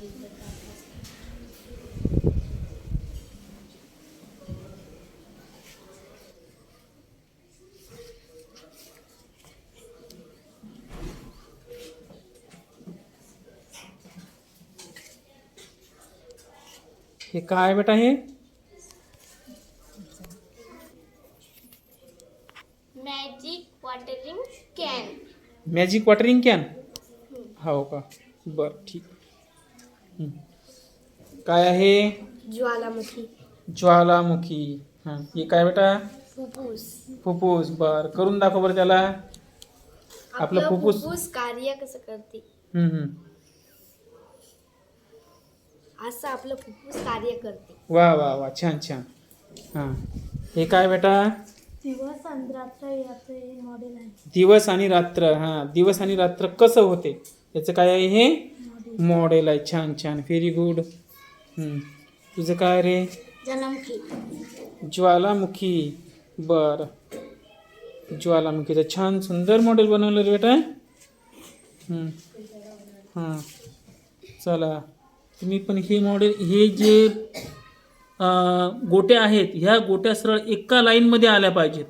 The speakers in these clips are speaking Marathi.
हे काय बेटा हे? Magic watering can magic watering can हो का। बरं ठीक। हं. काय आहे? ज्वालामुखी. ज्वालामुखी. हां. हे काय बेटा? फुफ्फुस. फुफ्फुस. बर. करून दाखव बरं त्याला. आपलं फुफ्फुस- कार्य कसं करते? हं, हं. असं आपलं फुफ्फुस कार्य करते. वा वा वा. छान छान. हां. हे काय बेटा? दिवस आणि रात्र याचं हे मॉडेल आहे. दिवस आणि रात्र. हां. दिवस आणि रात्र कसं होते? याचं काय आहे हे? मॉडेल आहे छान छान व्हेरी गुड तुझं काय रे? ज्वालामुखी. बर. ज्वालामुखीचं छान सुंदर मॉडेल बनवलं रे बेटा. हं. हां. चला. तुम्ही पण हे मॉडेल हे जे गोट्या आहेत ह्या गोट्या सरळ एका लाईनमध्ये आल्या पाहिजेत.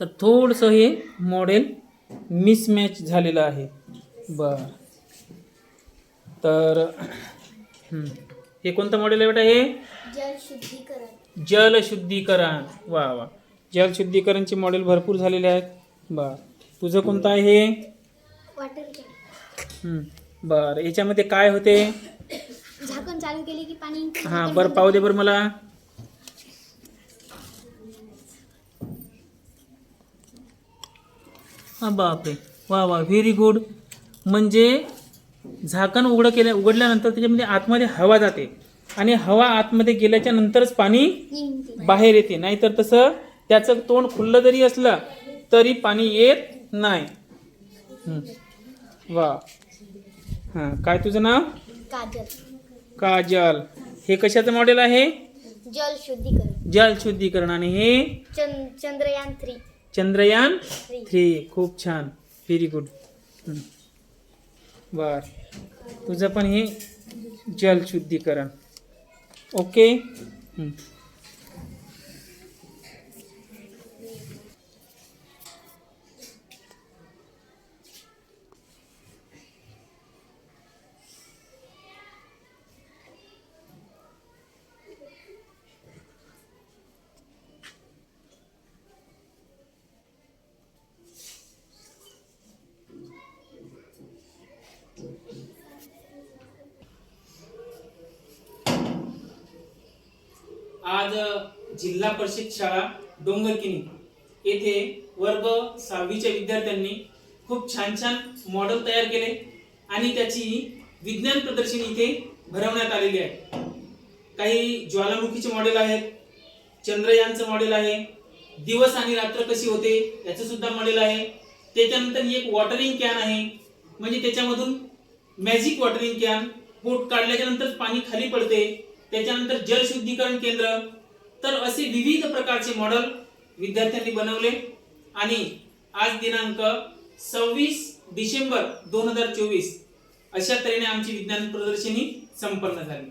तर थोडंसं हे मॉडेल मिसमॅच झालेलं आहे. बर. तर हं. कोणतं मॉडेल आहे बेटा हे? जल शुद्धीकरण. जलशुद्धीकरण वा वा. जलशुद्धीकरणचे मॉडेल भरपूर झालेले आहेत. बर तुझं कोणतं आहे हे? हं. बर याच्यामध्ये काय होते? झाकण चालू केले की पाणी हां बरं पाहू दे बरं मला. हा बापरे. वा वा व्हेरी गुड म्हणजे झाकण उघडं केल्या उघडल्यानंतर त्याच्यामध्ये आतमध्ये हवा जाते. आणि हवा आतमध्ये गेल्याच्या नंतरच पाणी बाहेर येते. नाहीतर तसं त्याचं तोंड खुल्लं जरी असलं तरी पाणी येत नाही. वा. हां. काय तुझं नाव? काजल. काजल. हे कशाचं मॉडेल आहे? जल शुद्धीकरण. जल शुद्धीकरण. आणि हे? चंद Chandrayaan three Chandrayaan three three खूप छान. व्हेरी गुड बर. तुझं पण हे जलशुद्धीकरण ओके आज जिल्हा परिषद शाळा डोंगरकिनी येथे वर्ग सहावीच्या विद्यार्थ्यांनी खूप छान छान मॉडेल तयार केले आणि त्याची विज्ञान प्रदर्शनी इथे भरवण्यात आलेली आहे. काही ज्वालामुखीचे मॉडेल आहेत चंद्रयानचं मॉडेल आहे दिवस आणि रात्र कशी होते याचं सुद्धा मॉडेल आहे. त्याच्यानंतर एक वॉटरिंग कॅन आहे म्हणजे त्याच्यामधून मॅजिक वॉटरिंग कॅन बोट काढल्याच्या नंतर पाणी खाली पडते. त्याच्यानंतर जलशुद्धीकरण केंद्र. तर असे विविध प्रकारचे मॉडेल विद्यार्थ्यांनी बनवले. आणि आज दिनांक सव्वीस डिसेंबर दोन हजार चोवीस अशा तऱ्हेने आमची विज्ञान प्रदर्शनी संपन्न झाली.